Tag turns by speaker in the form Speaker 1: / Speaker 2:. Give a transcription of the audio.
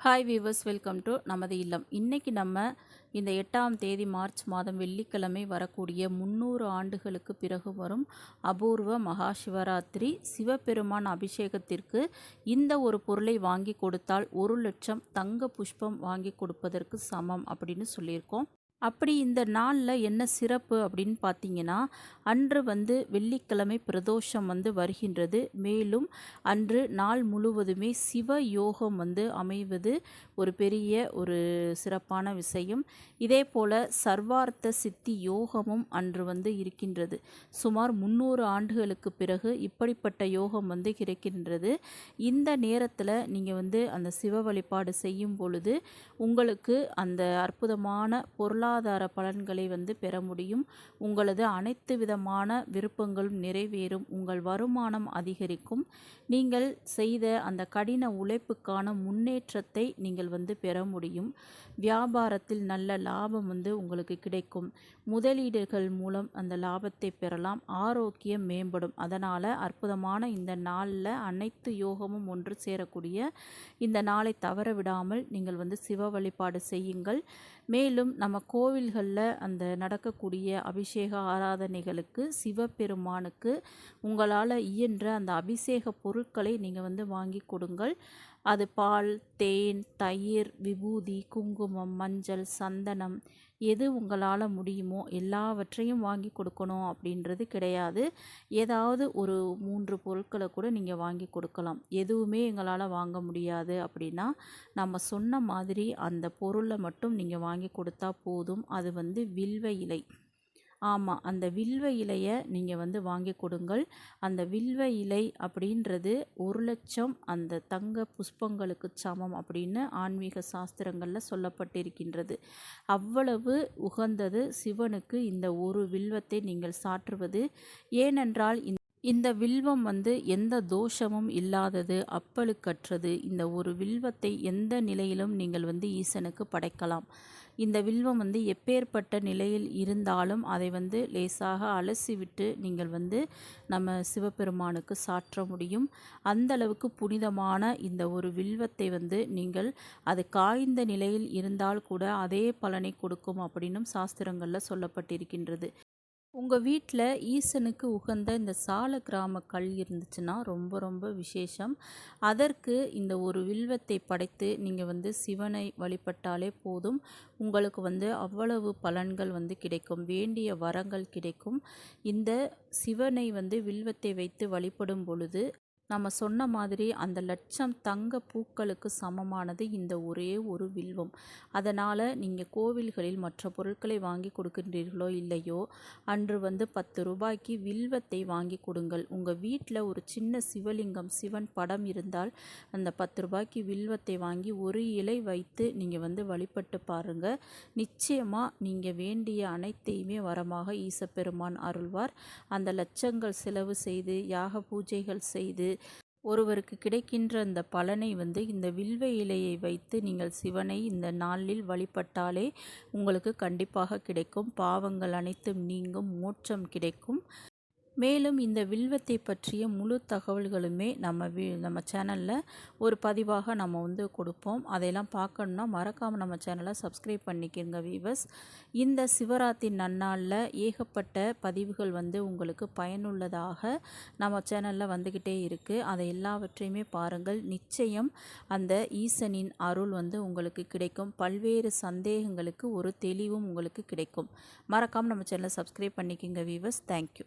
Speaker 1: Hi viewers welcome to நமது இல்லம். இன்றைக்கி நம்ம இந்த எட்டாம் தேதி மார்ச் மாதம் வெள்ளிக்கிழமை வரக்கூடிய முந்நூறு ஆண்டுகளுக்கு பிறகு வரும் அபூர்வ மகா சிவராத்திரி சிவபெருமான் அபிஷேகத்திற்கு இந்த ஒரு பொருளை வாங்கி கொடுத்தால் ஒரு லட்சம் தங்க புஷ்பம் வாங்கி கொடுப்பதற்கு சமம் அப்படின்னு சொல்லியிருக்கோம். அப்படி இந்த நாளில் என்ன சிறப்பு அப்படின்னு பார்த்தீங்கன்னா அன்று வந்து வெள்ளிக்கிழமை பிரதோஷம் வந்து வருகின்றது. மேலும் அன்று நாள் முழுவதுமே சிவ யோகம் வந்து அமைவது ஒரு பெரிய ஒரு சிறப்பான விஷயம். இதே போல் சர்வார்த்த சித்தி யோகமும் அன்று வந்து இருக்கின்றது. சுமார் முந்நூறு ஆண்டுகளுக்கு பிறகு இப்படிப்பட்ட யோகம் வந்து கிடைக்கின்றது. இந்த நேரத்தில் நீங்கள் வந்து அந்த சிவ வழிபாடு செய்யும் பொழுது உங்களுக்கு அந்த அற்புதமான பொருளாதார பொருளாதார பலன்களை வந்து பெற முடியும். உங்களது அனைத்து விதமான விருப்பங்களும் நிறைவேறும். உங்கள் வருமானம் அதிகரிக்கும். நீங்கள் செய்த அந்த கடின உழைப்புக்கான முன்னேற்றத்தை நீங்கள் வந்து பெற முடியும். வியாபாரத்தில் நல்ல லாபம் வந்து உங்களுக்கு கிடைக்கும். முதலீடுகள் மூலம் அந்த லாபத்தை பெறலாம். ஆரோக்கியம் மேம்படும். அதனால் அற்புதமான இந்த நாளில் அனைத்து யோகமும் ஒன்று சேரக்கூடிய இந்த நாளை தவற விடாமல் நீங்கள் வந்து சிவ வழிபாடு செய்யுங்கள். மேலும் நம்ம கோவில்களில் அந்த நடக்கக்கூடிய அபிஷேக ஆராதனைகளுக்கு சிவபெருமானுக்கு உங்களால் இயன்ற அந்த அபிஷேக பொருட்களை நீங்கள் வந்து வாங்கி கொடுங்கள். அது பால் தேன் தயிர் விபூதி குங்குமம் மஞ்சள் சந்தனம். எது உங்களால் முடியுமோ எல்லாவற்றையும் வாங்கி கொடுக்கணும் அப்படின்றது கிடையாது. ஏதாவது ஒரு மூன்று பொருட்களை கூட நீங்கள் வாங்கி கொடுக்கலாம். எதுவுமே எங்களால் வாங்க முடியாது அப்படின்னா நம்ம சொன்ன மாதிரி அந்த பொருளை மட்டும் நீங்கள் வாங்கி கொடுத்தா போதும். அது வந்து வில்வ இலை. ஆமாம் அந்த வில்வ இலையை நீங்கள் வந்து வாங்கி கொடுங்கள். அந்த வில்வ இலை அப்படின்றது ஒரு லட்சம் அந்த தங்க புஷ்பங்களுக்கு சமம் அப்படின்னு ஆன்மீக சாஸ்திரங்களில் சொல்லப்பட்டிருக்கின்றது. அவ்வளவு உகந்தது சிவனுக்கு இந்த ஒரு வில்வத்தை நீங்கள் சாற்றுவது. ஏனென்றால் இந்த வில்வம் வந்து எந்த தோஷமும் இல்லாதது அப்பழுக்கற்றது. இந்த ஒரு வில்வத்தை எந்த நிலையிலும் நீங்கள் வந்து ஈசனுக்கு படைக்கலாம். இந்த வில்வம் வந்து எப்பேற்பட்ட நிலையில் இருந்தாலும் அதை வந்து லேசாக அலசி விட்டு நீங்கள் வந்து நம்ம சிவபெருமானுக்கு சாற்ற முடியும். அந்த அளவுக்கு புனிதமான இந்த ஒரு வில்வத்தை வந்து நீங்கள் அது காய்ந்த நிலையில் இருந்தால் கூட அதே பலனை கொடுக்கும் அப்படின்னும் சாஸ்திரங்களில் சொல்லப்பட்டிருக்கின்றது. உங்கள் வீட்டில் ஈசனுக்கு உகந்த இந்த சால கிராம கல் இருந்துச்சுன்னா ரொம்ப ரொம்ப விசேஷம். அதற்கு இந்த ஒரு வில்வத்தை படைத்து நீங்கள் வந்து சிவனை வழிபட்டாலே போதும். உங்களுக்கு வந்து அவ்வளவு பலன்கள் வந்து கிடைக்கும். வேண்டிய வரங்கள் கிடைக்கும். இந்த சிவனை வந்து வில்வத்தை வைத்து வழிபடும் பொழுது நம்ம சொன்ன மாதிரி அந்த லட்சம் தங்க பூக்களுக்கு சமமானது இந்த ஒரே ஒரு வில்வம். அதனால் நீங்கள் கோவில்களில் மற்ற பொருட்களை வாங்கி கொடுக்கின்றீர்களோ இல்லையோ அன்று வந்து பத்து ரூபாய்க்கு வில்வத்தை வாங்கி கொடுங்கள். உங்கள் வீட்டில் ஒரு சின்ன சிவலிங்கம் சிவன் படம் இருந்தால் அந்த பத்து ரூபாய்க்கு வில்வத்தை வாங்கி ஒரு இலை வைத்து நீங்கள் வந்து வழிபட்டு பாருங்கள் நிச்சயமாக நீங்கள் வேண்டிய அனைத்தையுமே வரமாக ஈசப்பெருமான் அருள்வார். அந்த லட்சங்கள் செலவு செய்து யாக பூஜைகள் செய்து ஒருவருக்கு கிடைக்கின்ற அந்த பலனை வந்து இந்த வில்வ இலையை வைத்து நீங்கள் சிவனை இந்த நாளில் வழிபட்டாலே உங்களுக்கு கண்டிப்பாக கிடைக்கும். பாவங்கள் அனைத்தும் நீங்கும் மோட்சம் கிடைக்கும். மேலும் இந்த வில்வத்தை பற்றிய முழு தகவல்களுமே நம்ம வி நம்ம சேனலில் ஒரு பதிவாக நம்ம வந்து கொடுப்போம். அதையெல்லாம் பார்க்கணுன்னா மறக்காமல் நம்ம சேனலை சப்ஸ்கிரைப் பண்ணிக்கோங்க வீவர்ஸ் இந்த சிவராத்திரி நன்னாளில் ஏகப்பட்ட பதிவுகள் வந்து உங்களுக்கு பயனுள்ளதாக நம்ம சேனலில் வந்துக்கிட்டே இருக்குது அதை எல்லாவற்றையுமே பாருங்கள். நிச்சயம் அந்த ஈசனின் அருள் வந்து உங்களுக்கு கிடைக்கும். பல்வேறு சந்தேகங்களுக்கு ஒரு தெளிவும் உங்களுக்கு கிடைக்கும். மறக்காமல் நம்ம சேனலை சப்ஸ்கிரைப் பண்ணிக்கோங்க வீவர்ஸ் தேங்க்யூ